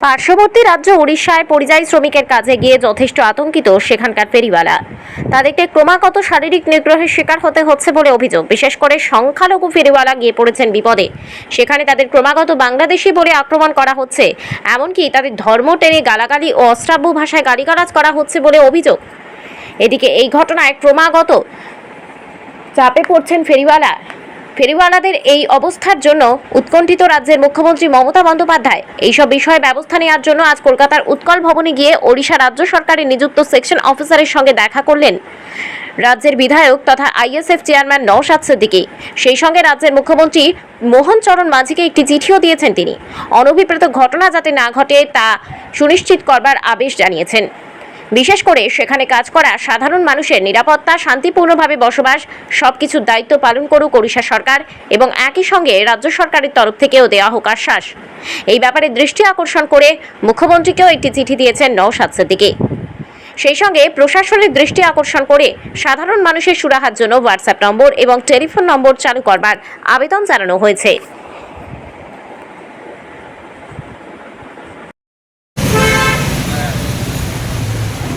পার্শ্ববর্তী রাজ্য উড়িষ্যায় পরিযায়ী শ্রমিকের কাজে গিয়ে যথেষ্ট আতঙ্কিত সেখানকার ফেরিওয়ালা। তাদেরকে ক্রমাগত শারীরিক নিগ্রহের শিকার হতে হচ্ছে বলে অভিযোগ। বিশেষ করে সংখ্যালঘু ফেরিওয়ালা গিয়ে পড়েছেন বিপদে। সেখানে তাদের ক্রমাগত বাংলাদেশি বলে আক্রমণ করা হচ্ছে। এমনকি তাদের ধর্ম টেনে গালাগালি ও অশ্রাব্য ভাষায় গালিগালাজ করা হচ্ছে বলে অভিযোগ। এদিকে এই ঘটনায় ক্রমাগত চাপে পড়ছেন ফেরিওয়ালা। ফেরিওয়ালাদের এই অবস্থার জন্য উৎকণ্ঠিত রাজ্যের মুখ্যমন্ত্রী মমতা বন্দ্যোপাধ্যায়। এইসব বিষয়ে ব্যবস্থা নেওয়ার জন্য আজ কলকাতার উৎকল ভবনে গিয়ে ওড়িশা রাজ্য সরকারের নিযুক্ত সেকশন অফিসারের সঙ্গে দেখা করলেন রাজ্যের বিধায়ক তথা আইএসএফ চেয়ারম্যান নওশাদ সিদ্দিকী। সেই সঙ্গে রাজ্যের মুখ্যমন্ত্রী মোহন চরণ মাঝিকে একটি চিঠিও দিয়েছেন তিনি। অনভিপ্রেত ঘটনা যাতে না ঘটে তা সুনিশ্চিত করবার আবেশ জানিয়েছেন। বিশেষ করে সেখানে কাজ করা সাধারণ মানুষের নিরাপত্তা, শান্তিপূর্ণভাবে বসবাস সবকিছুর দায়িত্ব পালন করুক ওড়িশা সরকার এবং একই সঙ্গে রাজ্য সরকারের তরফ থেকেও দেওয়া হোক আশ্বাস। এই ব্যাপারে দৃষ্টি আকর্ষণ করে মুখ্যমন্ত্রীকেও একটি চিঠি দিয়েছেন নওশাদ সিদ্দিকী। সেই সঙ্গে প্রশাসনের দৃষ্টি আকর্ষণ করে সাধারণ মানুষের সুরাহার জন্য হোয়াটসঅ্যাপ নম্বর এবং টেলিফোন নম্বর চালু করবার আবেদন জানানো হয়েছে।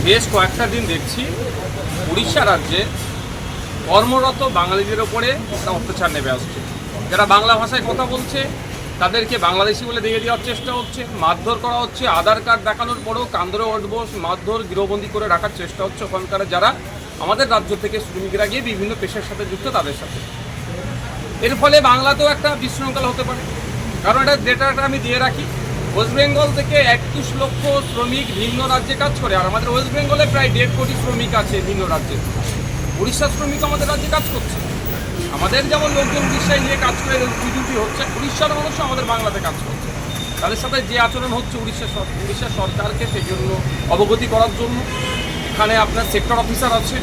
বেশ কয়েকটা দিন দেখছি উড়িষ্যা রাজ্যে কর্মরত বাঙালিদের ওপরে একটা অত্যাচার নেমে আসছে। যারা বাংলা ভাষায় কথা বলছে, তাদেরকে বাংলাদেশি বলে দিয়ে দেওয়ার চেষ্টা হচ্ছে, মারধর করা হচ্ছে, আধার কার্ড দেখানোর পরেও কান্দরে উঠবো মারধর, গৃহবন্দী করে রাখার চেষ্টা হচ্ছে ওখানকার যারা আমাদের রাজ্য থেকে শ্রমিকরা গিয়ে বিভিন্ন পেশার সাথে যুক্ত তাদের সাথে। এর ফলে বাংলাতেও একটা বিশৃঙ্খলা হতে পারে। কারণ এটা ডেটাটা আমি দিয়ে রাখি ওয়েস্ট বেঙ্গল থেকে একত্রিশ লক্ষ শ্রমিক ভিন্ন রাজ্যে কাজ করে, আর আমাদের ওয়েস্ট বেঙ্গলে প্রায় দেড় কোটি শ্রমিক আছে ভিন্ন রাজ্যে। উড়িষ্যার শ্রমিক আমাদের রাজ্যে কাজ করছে। আমাদের যেমন লোকজন উড়িষ্যায় নিয়ে কাজ করে ডিউটি হচ্ছে উড়িষ্যার মানুষ আমাদের বাংলাতে কাজ করছে। তাদের সাথে যে আচরণ হচ্ছে উড়িষ্যা উড়িষ্যা সরকারকে সেই জন্য অবগতি করার জন্য। এখানে আপনার সেক্টর অফিসার আছে।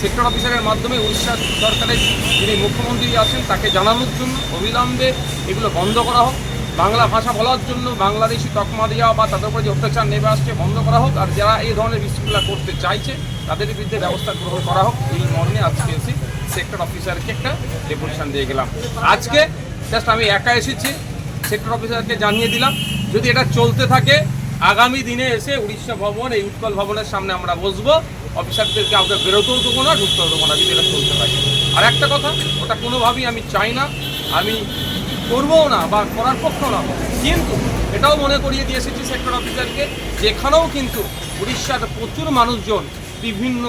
সেক্টর অফিসারের মাধ্যমে উড়িষ্যা সরকারের যিনি মুখ্যমন্ত্রী আছেন, তাকে জানানোর জন্য অবিলম্বে এগুলো বন্ধ করা হোক। বাংলা ভাষা বলার জন্য বাংলাদেশি তকমা দেওয়া বা তাদের উপরে যে অত্যাচার নেমে আসছে বন্ধ করা হোক, আর যারা এই ধরনের বিশৃঙ্খলা করতে চাইছে, তাদের বিরুদ্ধে ব্যবস্থা গ্রহণ করা হোক। এই মর্মে আজকে এসে সেক্টর অফিসারকে একটা ডেপুটেশন দিয়ে গেলাম। আজকে জাস্ট আমি একা এসেছি সেক্টর অফিসারকে জানিয়ে দিলাম, যদি এটা চলতে থাকে, আগামী দিনে এসে উড়িষ্যা ভবন, এই উৎকল ভবনের সামনে আমরা বসবো। অফিসারদেরকে কাউকে বেরোতেও দেবো না, ঢুকতেও দেবো না, যদি এটা চলতে থাকে। আর একটা কথা, ওটা কোনোভাবেই আমি চাই না। আমি করবও না বা করার পক্ষও না। কিন্তু এটাও মনে করিয়ে দিয়ে এসেছি সেক্টর অফিসারকে যেখানেও কিন্তু উড়িষ্যার প্রচুর মানুষজন বিভিন্ন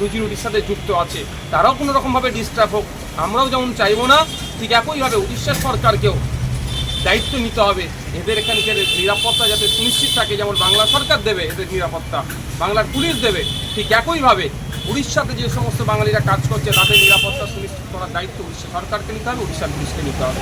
রুজি রুটির সাথে যুক্ত আছে। তারাও কোনো রকমভাবে ডিস্টার্ব হোক, আমরাও যেমন চাইব না, ঠিক একইভাবে উড়িষ্যা সরকারকেও দায়িত্ব নিতে হবে। এদের এখানকার নিরাপত্তা যাতে সুনিশ্চিত থাকে, যেমন বাংলা সরকার দেবে এদের নিরাপত্তা, বাংলার পুলিশ দেবে, ঠিক একইভাবে উড়িষ্যাতে যে সমস্ত বাঙালিরা কাজ করছে, তাদের নিরাপত্তা সুনিশ্চিত করার দায়িত্ব উড়িষ্যা সরকারকে নিতে হবে উড়িষ্যার পুলিশকে নিতে হবে।